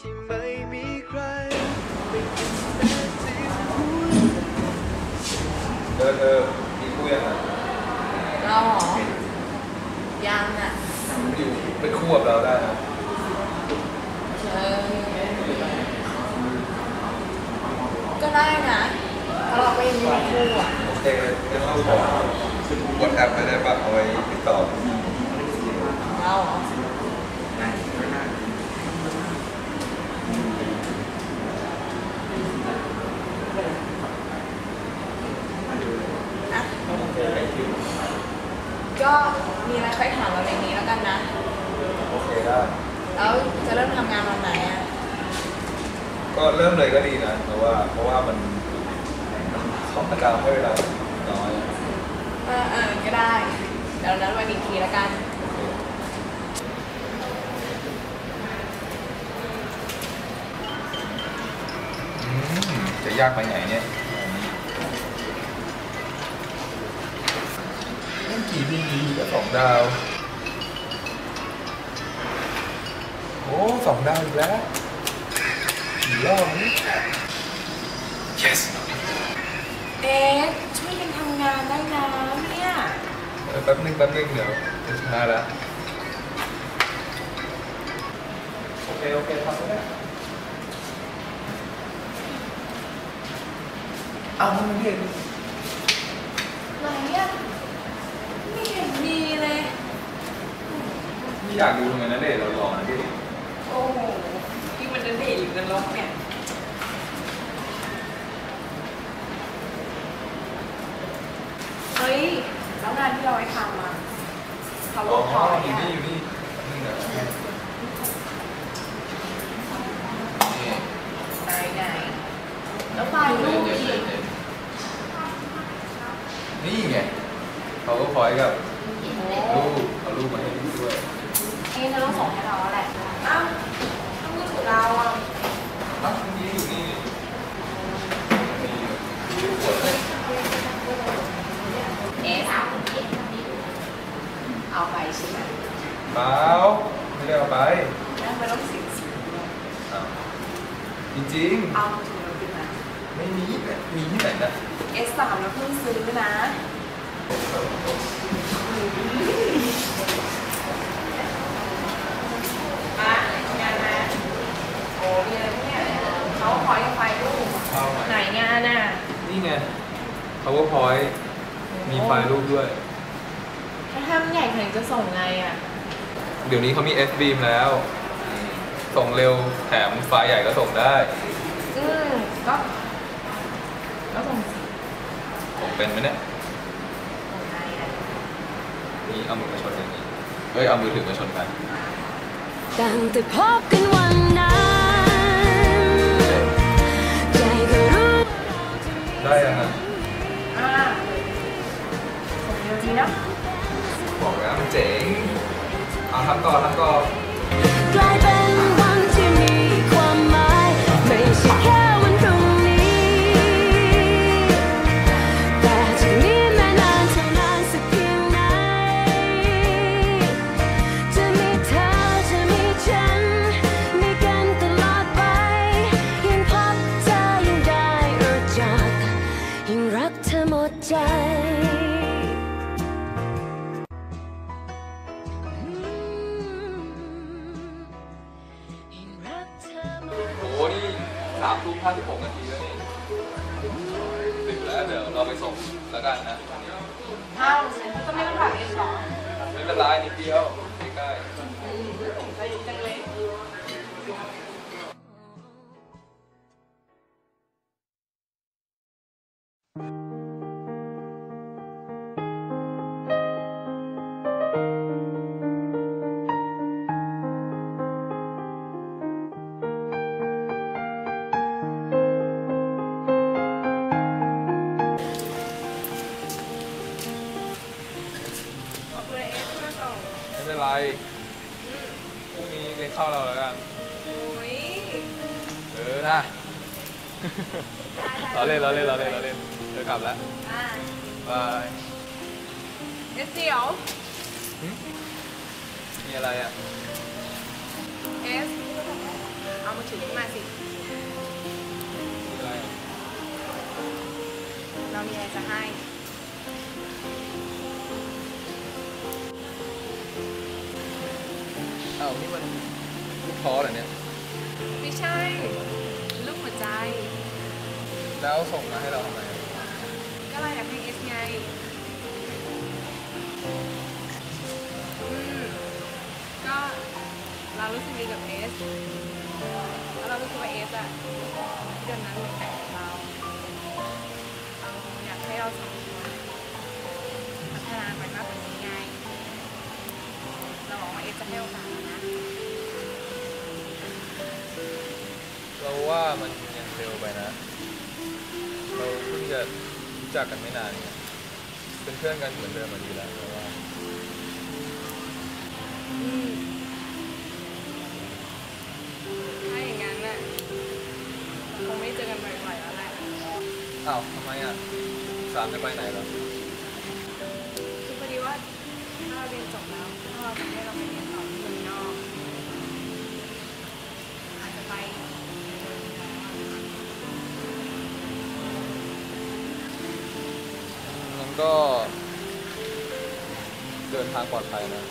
ที่ไม่มีใครไม่เป็นแต่เสียงหัวใจเธอเธอมีคู่ยังไงเราเหรอยังอะอยู่เป็นคู่กับเราได้นะเออก็ได้นะเพราะเราก็ยังมีคู่อะโอเคงั้นเราขอกดแอปไปได้ปะเอาไว้ติดต่อเราเหรออะก็มีอะไรค่อยถามเราในนี้แล้วกันนะ โอเคได้ แล้วจะเริ่มทำงานวันไหนอะ ก็เริ่มเลยก็ดีนะเพราะว่าเพราะว่ามันมันของอาจารย์ให้เวลาน้อยเออเออก็ได้เดี๋ยวนัดวันอีกทีแล้วกันโอเคอืมจะยากไปไหนเนี่ยเล่นกี่ดีก็สองดาว โอ้สองดาวอีกแล้ว กี่รอบนี้ yes เอ๊ช่วยกันทำงานได้นะเนี่ยเออแป๊บนึงแป๊บนึงเดี๋ยวจะชนะแล้วโอเคโอเคทำได้เอามันเห็นไหนอะไม่เห็นมีเลยไม่อยากดูทำไมนะเด็กเรารอนะเด็ก โอ้โหยิ่งมันจะเดทอยู่ กันลกเนี่ยเฮ้ยแล้วงานที่เราไปทำอะเขาอ๋ก็อขออยู่เนี่ยนี่อยู่นี่นี่เหรอนี่ไหนไหนแล้วไฟล์รูปเดี๋ยวอีเดี๋ยวกเดี๋ยวนี่ไงเขาก็คอยกับรูปเอารูปมาให้ดูด้วยเอ๊ะเธอต้องส่งให้เราแล้วแหละอ้าวต้องมือถือเราอะ อ้าวนี่อยู่นี่นี่อยู่กดเลย เอ๊ะเอาไปใช่ไหม เปล่าไม่ได้เอาไป แล้วมันต้องสิบสิบ อ้าว จริงเอามือถือเราขึ้นมาๆไม่มีเนี่ยมีที่ไหนนะเอสสามเราเพิ่งซื้อนะอะงานนะโอ้มีอะไรเนี่ยเขาขอยังไฟรูปเอาใหม่ไหนงานน่ะนี่ไง powerpoint มีไฟล์รูปด้วยถ้าทำใหญ่ขนาดนี้จะส่งไงอะ เดี๋ยวนี้เขามี S beam แล้ว ส่งเร็วแถมไฟล์ใหญ่ก็ส่งได้ อืมก็ ก็ส่งสิผมเป็นไหมเนี่ยส่งไงอะนี่เอามือมาชนอย่างนี้เอ้ยเอามือถือมาชนกัน ตั้งแต่พบกันวันนั้น สามทุ่มห้าสิบหกนาทีแล้วนี่ดึกแล้วเดี๋ยวเราไปส่งแล้วกันนะอ้าวก็ไม่ต้องผ่านเอสหรอไม่เป็นไรนิดเดียวใกล้ไปจังเลย พรุ่งนี้เลี้ยงข้าวเราแล้วกันโอ้ยเออนะ เราเล่นเราเล่นเราเล่นเราเล่นเดี๋ยวกลับแล้วอ่าบายเอสเดียวมีอะไรอะ เอส เอามือถือขึ้นมาสิอะไรอะเรามีอะไรจะให้าวนี่มันลูกท้อเหรอเนี่ย ไม่ใช่ ลูกหัวใจ แล้วส่งมาให้เราทำไมอะก็เราอยากให้เอสไงอืมก็เรารู้สึกดีกับเอสแล้วเรารู้สึกว่าเอสอะเดือนนั้นเหมือนแต่งกับ ว่ามันยังเร็วไปนะ เราเพิ่งจะรู้จักกันไม่นานเนี่ยเป็นเพื่อนกันเหมือนเดิมมาดีแล้วแต่ว่าอืมถ้าอย่างนั้นน่ะคงไม่เจอกันบ่อยๆแล้วแหละอ้าวทำไมอะสามจะไปไหนเหรอ ก็เดินทางปลอดภัยนะ